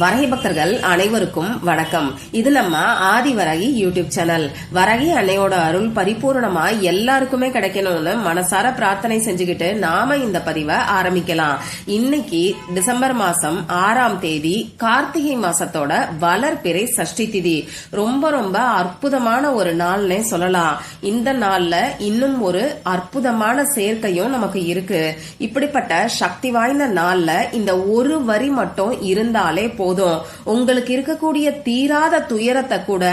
வரகி பக்தர்கள் அனைவருக்கும் வணக்கம். இது நம்ம ஆதி வரகி யூடியூப் சேனல். வரகி அன்னையோட அருள் பரிபூர்ணமா எல்லாருக்குமே கிடைக்கணும்னு மனசார பிரார்த்தனை செஞ்சுக்கிட்டு நாம இந்த பதிவை ஆரம்பிக்கலாம். இன்னைக்கு டிசம்பர் மாசம் ஆறாம் தேதி கார்த்திகை மாசத்தோட வளர்பிறை சஷ்டி திதி. ரொம்ப ரொம்ப அற்புதமான ஒரு நாள்னே சொல்லலாம். இந்த நாள்ல இன்னும் ஒரு அற்புதமான சேர்க்கையும் நமக்கு இருக்கு. இப்படிப்பட்ட சக்தி வாய்ந்த நாள்ல இந்த ஒரு வரி மட்டும் இருந்தாலே போ போதும் உங்களுக்கு இருக்கக்கூடிய தீராத துயரத்தை கூட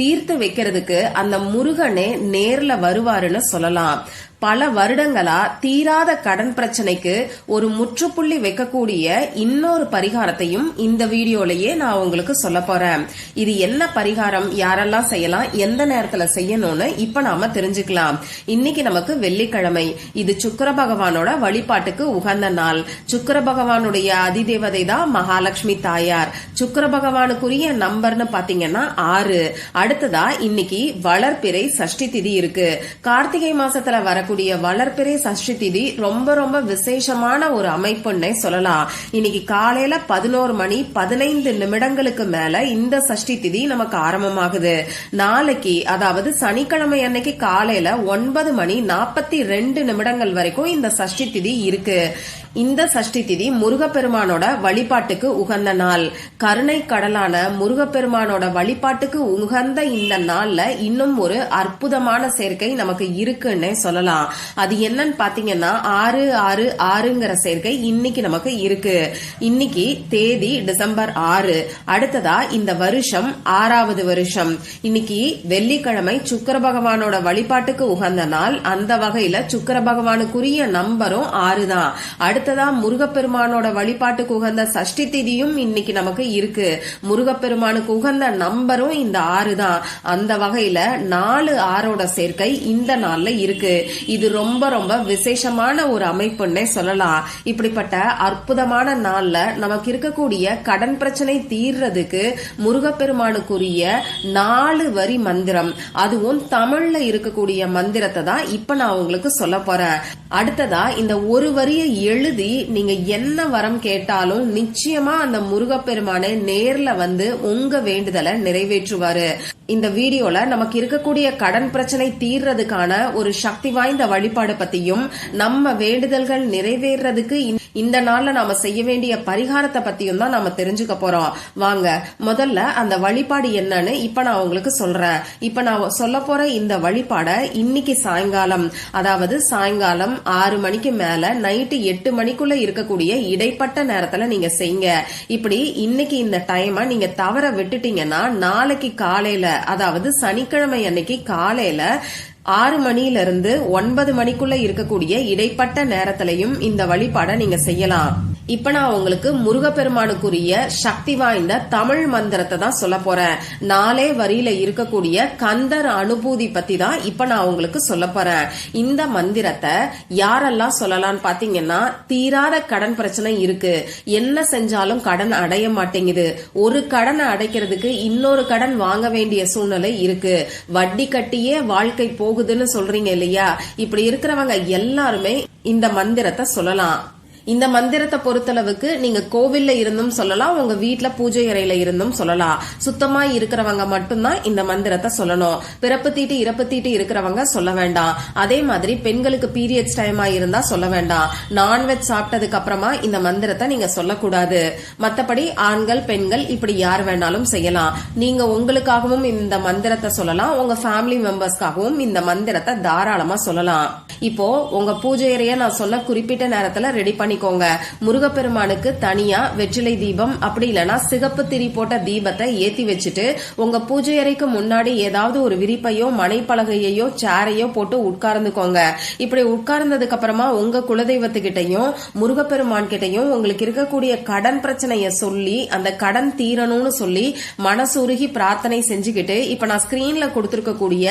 தீர்த்து வைக்கிறதுக்கு அந்த முருகனே நேர்ல வருவாருன்னு சொல்லலாம். பல வருடங்களா தீராத கடன் பிரச்சனைக்கு ஒரு முற்றுப்புள்ளி வைக்கக்கூடிய இன்னொரு பரிகாரத்தையும் இந்த வீடியோலயே நான் உங்களுக்கு சொல்ல போறேன். இது என்ன பரிகாரம்? யாரெல்லாம் செய்யலாம்? எந்த நேரத்துல செய்யணும்னு இப்ப நாம தெரிஞ்சுக்கலாம். இன்னைக்கு நமக்கு வெள்ளிக்கிழமை. இது சுக்கர பகவானோட வழிபாட்டுக்கு உகந்த நாள். சுக்கர பகவானுடைய அதிதேவதை தான் மகாலட்சுமி தாயார். சுக்கர பகவானுக்குரிய நம்பர்னு பாத்தீங்கன்னா ஆறு. அடுத்ததா இன்னைக்கு வளர்பிறை சஷ்டி திதி இருக்கு. கார்த்திகை மாசத்துல வரக்கூடிய வளர்பிறை சஷ்டி திதி ரொம்ப ரொம்ப விசேஷமான ஒரு அமைப்புன்னே சொல்லலாம். இன்னைக்கு காலையில பதினோரு மணி பதினைந்து நிமிடங்களுக்கு மேல இந்த சஷ்டி திதி நமக்கு ஆரம்பமாகுது. நாளைக்கு அதாவது சனிக்கிழமை அன்னைக்கு காலையில ஒன்பது மணி நாற்பத்தி ரெண்டு நிமிடங்கள் வரைக்கும் இந்த சஷ்டி திதி இருக்கு. இந்த சஷ்டி திதி முருகப்பெருமானோட வழிபாட்டுக்கு உகந்த நாள். கருணை கடலான முருகப்பெருமானோட வழிபாட்டுக்கு உகந்த இந்த நாள்ல இன்னும் ஒரு அற்புதமான சேர்க்கை நமக்கு இருக்குன்னே சொல்லலாம். அது என்னன்னு பாத்தீங்கன்னா ஆறு ஆறு ஆறுங்கிற சேர்க்கை இன்னைக்கு நமக்கு இருக்கு. இன்னைக்கு தேதி டிசம்பர் ஆறு. அடுத்ததா இந்த வருஷம் ஆறாவது வருஷம். இன்னைக்கு வெள்ளிக்கிழமை சுக்கர பகவானோட வழிபாட்டுக்கு உகந்த நாள். அந்த வகையில சுக்கர பகவானுக்குரிய நம்பரும் ஆறு தான் அடுத்ததா முருகப்பெருமானோட வழிபாட்டுக்கு உகந்த சஷ்டி திதியும் இன்னைக்கு நமக்கு இருக்கு. முருகப்பெருமானுக்கு உகந்த நம்பரும் இந்த ஆறு தான் அந்த வகையில நாலு ஆறோட சேர்க்கை இந்த நாள்ல இருக்கு. இது ரொம்ப ரொம்ப விசேஷமான ஒரு அமைப்புன்னே சொல்லலாம். இப்படிப்பட்ட அற்புதமான நாள்ல நமக்கு இருக்கக்கூடிய கடன் பிரச்சனை தீர்றதுக்கு முருகப்பெருமானுக்குரிய நாலு வரி மந்திரம். அதுவும் தமிழ்ல இருக்கக்கூடிய மந்திரத்தை தான் இப்ப நான் உங்களுக்கு சொல்ல போறேன். அடுத்ததா இந்த ஒரு வரியை எழுதி நீங்க என்ன வரம் கேட்டாலும் நிச்சயமா அந்த முருகப்பெருமானை நேர்ல வந்து உங்க வேண்டுதலை நிறைவேற்றுவாரு. இந்த வீடியோல நமக்கு இருக்கக்கூடிய கடன் பிரச்சனை தீர்றதுக்கான ஒரு சக்தி வாய்ந்த வழிபாடு பத்தியும் நம்ம வேண்டுதல்கள் நிறைவேறதுக்கு இந்த- இந்த நாள்ல நாம செய்ய வேண்டிய பரிகாரத்தை பத்தியும் தான் நாம தெரிஞ்சுக்க போறோம். வாங்க முதல்ல அந்த வழிபாடு என்னன்னு இப்ப நான் உங்களுக்கு சொல்றேன். இப்ப நான் சொல்ல போற இந்த வழிபாட இன்னைக்கு சாயங்காலம் அதாவது சாயங்காலம் ஆறு மணிக்கு மேல நைட்டு எட்டு மணிக்குள்ள இருக்கக்கூடிய இடைப்பட்ட நேரத்துல நீங்க செய்யுங்க இப்படி இன்னைக்கு இந்த டைமை நீங்க தவற விட்டுட்டீங்கன்னா நாளைக்கு காலையில அதாவது சனிக்கிழமை அன்னைக்கு காலையில ஆறு மணியிலிருந்து ஒன்பது மணிக்குள்ள இருக்கக்கூடிய இடைப்பட்ட நேரத்திலையும் இந்த வழிபாட நீங்க செய்யலாம். இப்ப நான் உங்களுக்கு முருகப்பெருமானுக்குரிய சக்தி வாய்ந்த தமிழ் மந்திரத்தை தான் சொல்ல போறேன். நாலே வரியில இருக்கக்கூடிய கந்தர் அனுபூதி பத்தி தான் இப்ப நான் உங்களுக்கு சொல்ல போறேன். இந்த மந்திரத்தை யாரெல்லாம் சொல்லலாம்னு பாத்தீங்கன்னா தீராத கடன் பிரச்சனை இருக்கு. என்ன செஞ்சாலும் கடன் அடைய மாட்டேங்குது. ஒரு கடனை அடைக்கிறதுக்கு இன்னொரு கடன் வாங்க வேண்டிய சூழ்நிலை இருக்கு. வட்டி கட்டியே வாழ்க்கை போகுதுன்னு சொல்றீங்க இல்லையா? இப்படி இருக்கிறவங்க எல்லாருமே இந்த மந்திரத்தை சொல்லலாம். இந்த மந்திரத்தை பொறுத்தளவுக்கு நீங்க கோவில்ல இருந்தும் சொல்லலாம் உங்க வீட்டுல பூஜை அறையில இருந்தும் சொல்லலாம். சுத்தமா இருக்கிறவங்க மட்டும்தான் இந்த மந்திரத்தை சொல்லணும். பிறப்பு தீட்டு இறப்பு தீட்டு இருக்கிறவங்க சொல்ல வேண்டாம். அதே மாதிரி பெண்களுக்கு பீரியட்ஸ் டைமா இருந்தா சொல்ல வேண்டாம். நான்வெஜ் சாப்பிட்டதுக்கு அப்புறமா இந்த மந்திரத்தை நீங்க சொல்லக்கூடாது. மத்தபடி ஆண்கள் பெண்கள் இப்படி யார் வேணாலும் செய்யலாம். நீங்க உங்களுக்காகவும் இந்த மந்திரத்தை சொல்லலாம். உங்க ஃபேமிலி மெம்பர்ஸ்க்காகவும் இந்த மந்திரத்தை தாராளமா சொல்லலாம். இப்போ உங்க பூஜை அறைய நான் சொன்ன குறிப்பிட்ட நேரத்துல ரெடி பண்ணிக்கோங்க முருகப்பெருமானுக்கு தனியா வெற்றிலை தீபம் அப்படி இல்லைன்னா சிகப்பு திரி போட்ட தீபத்தை ஏத்தி வச்சுட்டு உங்க பூஜை அறைக்கு முன்னாடி ஏதாவது ஒரு விரிப்பையோ மனைப்பலகையோ சேரையோ போட்டு உட்கார்ந்துக்கோங்க. இப்படி உட்கார்ந்ததுக்கு அப்புறமா உங்க குலதெய்வத்துக்கிட்டையும் முருகப்பெருமான் கிட்டையும் உங்களுக்கு இருக்கக்கூடிய கடன் பிரச்சனைய சொல்லி அந்த கடன் தீரணும்னு சொல்லி மனசுருகி பிரார்த்தனை செஞ்சுக்கிட்டு இப்ப நான் ஸ்கிரீன்ல கொடுத்திருக்கக்கூடிய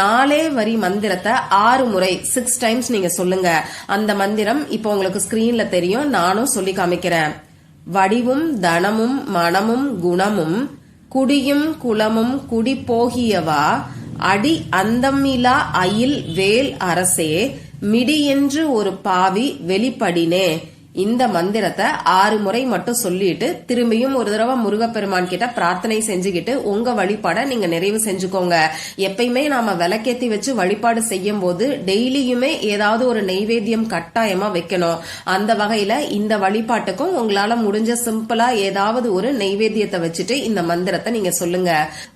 நாலே வரி மந்திரத்தை ஆறு முறை சிக்ஸ் டைம்ஸ் நீங்க சொல்லுங்க. அந்த மந்திரம் இப்போ உங்களுக்கு ஸ்கிரீன்ல தெரியும் நானும் சொல்லி காமிக்கிறேன். வடிவும் தனமும் மனமும் குணமும் குடியும் குலமும் குடி போகியவா அடி அந்தமிலா அயில் வேல் அரசே மிடி என்று ஒரு பாவி வெளிப்படினே. இந்த மந்திரத்தை ஆறு முறை மட்டும் சொல்லிட்டு திரும்பியும் ஒரு தடவை முருகப்பெருமான் கிட்ட பிரார்த்தனை செஞ்சுக்கிட்டு உங்க வழிபாட நீங்க நிறைவு செஞ்சுக்கோங்க. எப்பயுமே நாம விளக்கேத்தி வச்சு வழிபாடு செய்யும் போது டெய்லியுமே ஏதாவது ஒரு நெய்வேத்தியம் கட்டாயமா வைக்கணும். அந்த வகையில இந்த வழிபாட்டுக்கும் உங்களால முடிஞ்ச சிம்பிளா ஏதாவது ஒரு நெய்வேத்தியத்தை வச்சுட்டு இந்த மந்திரத்தை நீங்க சொல்லுங்க.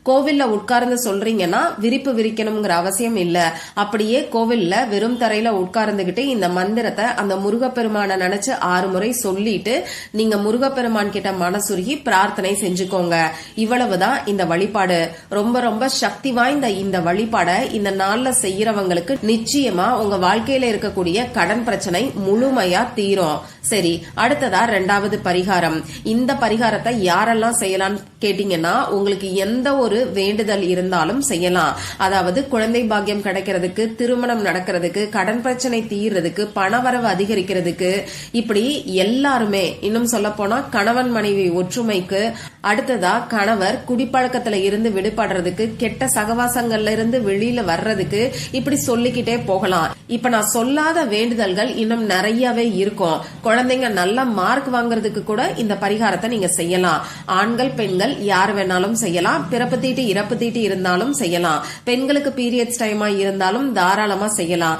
கோவில்ல உட்கார்ந்து சொல்றீங்கன்னா விரிப்பு விரிக்கணுங்கிற அவசியம் இல்ல. அப்படியே கோவில்ல வெறும் தரையில உட்கார்ந்துகிட்டு இந்த மந்திரத்தை அந்த முருகப்பெருமான நினைச்சு ஆறு முறை சொல்லிட்டு நீங்க முருகப்பெருமான் கிட்ட மனசுருகி பிரார்த்தனை செஞ்சுக்கோங்க. இவ்வளவுதான் இந்த வழிபாடு. ரொம்ப ரொம்ப சக்தி வாய்ந்த இந்த வழிபாடை இந்த நாள்ல செய்யறவங்களுக்கு நிச்சயமா உங்க வாழ்க்கையில இருக்கக்கூடிய கடன் பிரச்சனை முழுமையா தீரும். சரி அடுத்ததா ரெண்டாவது பரிகாரம். இந்த பரிகாரத்தை யாரெல்லாம் செய்யலாம் கேட்டீங்கன்னா உங்களுக்கு எந்த ஒரு வேண்டுதல் இருந்தாலும் செய்யலாம். அதாவது குழந்தை பாக்கியம் கிடைக்கிறதுக்கு திருமணம் நடக்கிறதுக்கு கடன் பிரச்சனை தீர்றதுக்கு பணவரவு அதிகரிக்கிறதுக்கு இப்படி எல்லாருமே இன்னும் சொல்ல போனா கணவன் மனைவி ஒற்றுமைக்கு அடுத்ததா கணவர் குடிப்பழக்கத்துல இருந்து விடுபடுறதுக்கு கெட்ட சகவாசங்கள்ல இருந்து வெளியில வர்றதுக்கு இப்படி சொல்லிக்கிட்டே போகலாம். இப்ப நான் சொல்லாத வேண்டுதல்கள் இன்னும் நிறையவே இருக்கும். குழந்தைங்க நல்ல மார்க் வாங்குறதுக்கு கூட இந்த பரிகாரத்தை நீங்க செய்யலாம். ஆண்கள் பெண்கள் யார் வேணாலும் செய்யலாம். பிறப்பு தீட்டு இறப்பு தீட்டு இருந்தாலும் செய்யலாம். பெண்களுக்கு பீரியட்ஸ் டைமா இருந்தாலும் தாராளமா செய்யலாம்.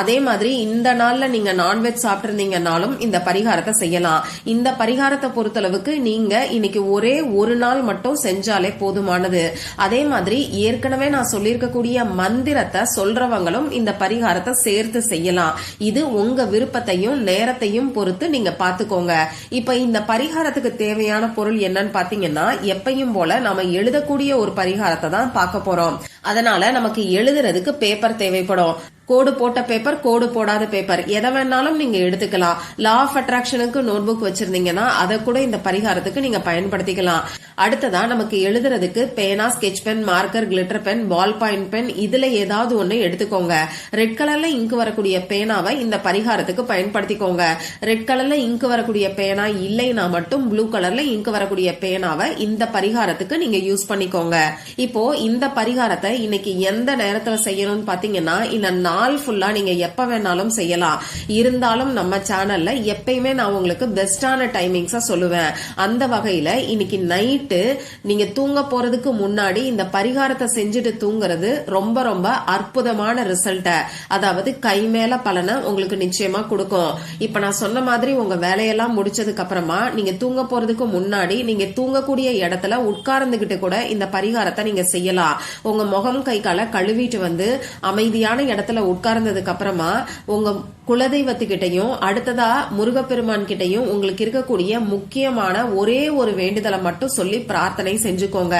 அதே மாதிரி இந்த நாள்ல நீங்க நான்வெஜ் சாப்பிட்டிருந்தீங்கனாலும் இந்த பரிகாரத்தை செய்யலாம். இந்த பரிகாரத்தை பொறுத்தளவுக்கு நீங்க இன்னைக்கு ஒரே ஒரு நாள் மட்டும் செஞ்சாலே போதுமானது. அதே மாதிரி ஏற்கனவே நான் சொல்லியிருக்கக்கூடிய மந்திரத்தை சொல்றவங்களும் இந்த பரிகாரத்தை சேர்த்து செய்யலாம். இது உங்க விருப்பத்தையும் நேரத்தையும் பொறுத்து நீங்க பாத்துக்கோங்க இப்ப இந்த பரிகாரத்துக்கு தேவையான பொருள் என்னன்னு பாத்தீங்கன்னா எப்பையும் போல நாம எழுதக்கூடிய ஒரு பரிகாரத்தை தான் பார்க்க போறோம். அதனால நமக்கு எழுதுறதுக்கு பேப்பர் தேவைப்படும். கோடு போட்ட பேப்பர் கோடு போடாத பேப்பர் எதை வேணாலும் நீங்க எடுத்துக்கலாம். லா ஆஃப் அட்ராக்ஷனுக்கு நோட் புக் வச்சிருந்தீங்கன்னா அதை கூட இந்த பரிகாரத்துக்கு நீங்க பயன்படுத்திக்கலாம். அடுத்ததா நமக்கு எழுதுறதுக்கு பேனா sketch pen marker glitter pen ball point pen இதுல ஏதாவது ஒண்ணு எடுத்துக்கோங்க. ரெட் கலர்ல இங்கு வரக்கூடிய பேனாவை இந்த பரிகாரத்துக்கு பயன்படுத்திக்கோங்க. ரெட் கலர்ல இங்கு வரக்கூடிய பேனா இல்லைன்னா மட்டும் ப்ளூ கலர்ல இங்கு வரக்கூடிய பேனாவை இந்த பரிகாரத்துக்கு நீங்க யூஸ் பண்ணிக்கோங்க. இப்போ இந்த பரிகாரத்தை இன்னைக்கு எந்த நேரத்துல செய்யணும்னு பாத்தீங்கன்னா இந்த நாள் ஃபுல்லா நீங்க எப்ப வேணாலும் செய்யலாம். இருந்தாலும் நம்ம சேனல்ல எப்பயுமே நான் உங்களுக்கு பெஸ்டான டைமிங்ஸா சொல்லுவேன். அந்த வகையில இன்னைக்கு நைட்டு நீங்க தூங்க போறதுக்கு முன்னாடி இந்த பரிகாரத்தை செஞ்சுட்டு தூங்குறது ரொம்ப ரொம்ப அற்புதமான ரிசல்ட்ட. அதாவது கை மேல பலனை உங்களுக்கு நிச்சயமா கொடுக்கும். இப்ப நான் சொன்ன மாதிரி உங்க வேலையெல்லாம் முடிச்சதுக்கு அப்புறமா நீங்க தூங்க போறதுக்கு முன்னாடி நீங்க தூங்கக்கூடிய இடத்துல உட்கார்ந்துகிட்டு கூட இந்த பரிகாரத்தை நீங்க செய்யலாம். உங்க முகம் கை கால கழுவிட்டு வந்து அமைதியான இடத்துல உட்கார்ந்ததுக்கு அப்புறமா உங்க குலதெய்வத்துக்கிட்டையும் அடுத்ததா முருகப்பெருமான் கிட்டையும் உங்களுக்கு இருக்கக்கூடிய முக்கியமான ஒரே ஒரு வேண்டுதலை மட்டும் சொல்லி பிரார்த்தனை செஞ்சுக்கோங்க.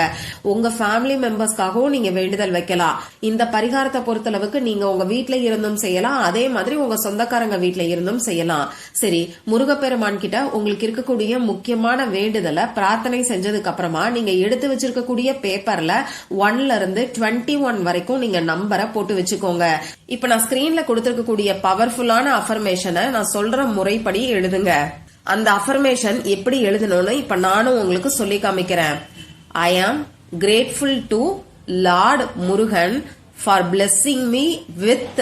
உங்க ஃபேமிலி மெம்பர்ஸ்க்காகவும் நீங்க வேண்டுதல் வைக்கலாம். இந்த பரிகாரத்தை பொறுத்தளவுக்கு நீங்க உங்க வீட்டுல இருந்தும் செய்யலாம். அதே மாதிரி உங்க சொந்தக்காரங்க வீட்டுல இருந்தும் செய்யலாம். சரி முருகப்பெருமான் கிட்ட உங்களுக்கு இருக்கக்கூடிய முக்கியமான வேண்டுதலை பிரார்த்தனை செஞ்சதுக்கு அப்புறமா நீங்க எடுத்து வச்சிருக்கக்கூடிய பேப்பர்ல ஒன்ல இருந்து டுவெண்ட்டி ஒன் வரைக்கும் நீங்க நம்பரை போட்டு வச்சுக்கோங்க. இப்ப நான் ஸ்கிரீன்ல கொடுத்திருக்கக்கூடிய பவர்ஃபுல்லான அஃபர்மேஷனை நான் சொல்ற முறைப்படி எழுதுங்க. அந்த அஃபர்மேஷன் எப்படி எழுதணும்னு இப்ப நானும் உங்களுக்கு சொல்லி காமிக்கிறேன். I am grateful to lord Murugan for blessing me with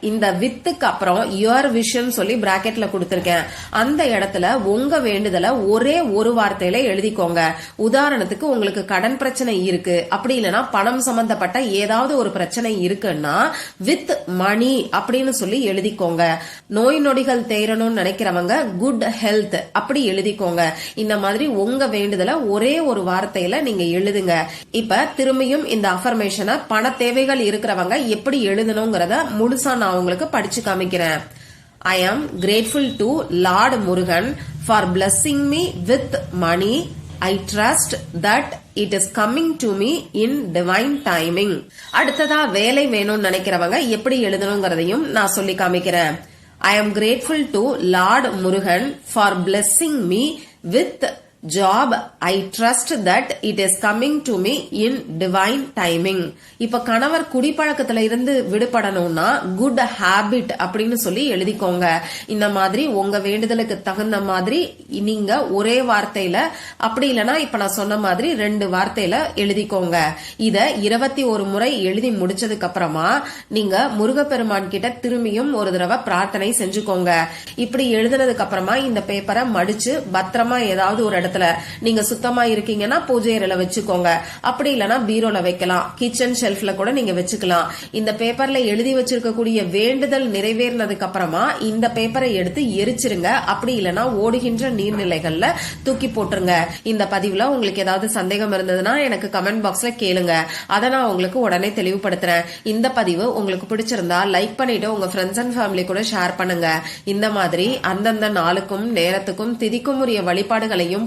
இந்த வித்துக்கு அப்புறம் யுவர் விஷன் சொல்லி பிராக்கெட்ல கொடுத்துருக்கேன். அந்த இடத்துல உங்க வேண்டுதலை ஒரே ஒரு வார்த்தையில எழுதிக்கோங்க. உதாரணத்துக்கு உங்களுக்கு கடன் பிரச்சனை இருக்கு. அப்படி இல்லைன்னா பணம் சம்பந்தப்பட்ட ஏதாவது ஒரு பிரச்சனை இருக்குன்னா வித் மணி அப்படின்னு சொல்லி எழுதிக்கோங்க. நோய் நொடிகள் தேரணும்னு நினைக்கிறவங்க குட் ஹெல்த் அப்படி எழுதிக்கோங்க. இந்த மாதிரி உங்க வேண்டுதலை ஒரே ஒரு வார்த்தையில நீங்க எழுதுங்க. இப்ப திரும்பியும் இந்த அஃபர்மேஷனை பண தேவைகள் இருக்கிறவங்க எப்படி எழுதணுங்கிறத முழுசா நான் உங்களுக்கு படிச்சு காமிக்கிறேன். I am grateful to lord Murugan for blessing me with money I trust that it is coming to me in divine timing அடுத்ததா வேலை வேணும்னு நினைக்கிறவங்க எப்படி எழுதணுங்கிறதையும் நான் சொல்லி காமிக்கிறேன். I am grateful to lord Murugan for blessing me with job I trust that it is coming to me in divine timing இப்ப கணவர் குடிப்பழக்கத்துல இருந்து விடுபடணும்னா குட் ஹாபிட் அப்படின்னு சொல்லி எழுதிக்கோங்க. இந்த மாதிரி உங்க வேண்டுதலுக்கு தகுந்த மாதிரி நீங்க ஒரே வார்த்தையில அப்படி இல்லைன்னா இப்ப நான் சொன்ன மாதிரி ரெண்டு வார்த்தையில எழுதிக்கோங்க. இத இருபத்தி ஒரு முறை எழுதி முடிச்சதுக்கு அப்புறமா நீங்க முருகப்பெருமான் கிட்ட திரும்பியும் ஒரு தடவை பிரார்த்தனை செஞ்சுக்கோங்க. இப்படி எழுதுனதுக்கு அப்புறமா இந்த பேப்பரை மடிச்சு பத்திரமா ஏதாவது ஒரு இடத்துல நீங்க சுத்தமா இருக்கீங்கன்னா பூஜை அறையில வச்சுக்கோங்க. அப்படி இல்லைன்னா பீரோல வைக்கலாம். கிச்சன் ஷெல்ஃப்ல கூட நீங்க வச்சுக்கலாம். இந்த பேப்பர்ல எழுதி வச்சிருக்கக்கூடிய வேண்டுதல் நிறைவேறினதுக்கு அப்புறமா இந்த பேப்பரை எடுத்து எரிச்சிருங்க. அப்படி இல்லைன்னா ஓடுகின்ற நீர்நிலைகள்ல தூக்கி போட்டுருங்க. இந்த பதிவுல உங்களுக்கு ஏதாவது சந்தேகம் இருந்ததுன்னா எனக்கு கமெண்ட் பாக்ஸ்ல கேளுங்க. அதை நான் உங்களுக்கு உடனே தெளிவுபடுத்துறேன். இந்த பதிவு உங்களுக்கு பிடிச்சிருந்தா லைக் பண்ணிட்டு உங்க ஃப்ரெண்ட்ஸ் அண்ட் ஃபேமிலி கூட ஷேர் பண்ணுங்க. இந்த மாதிரி அந்தந்த நாளுக்கும் நேரத்துக்கும் திதிக்கும் உரிய வழிபாடுகளையும்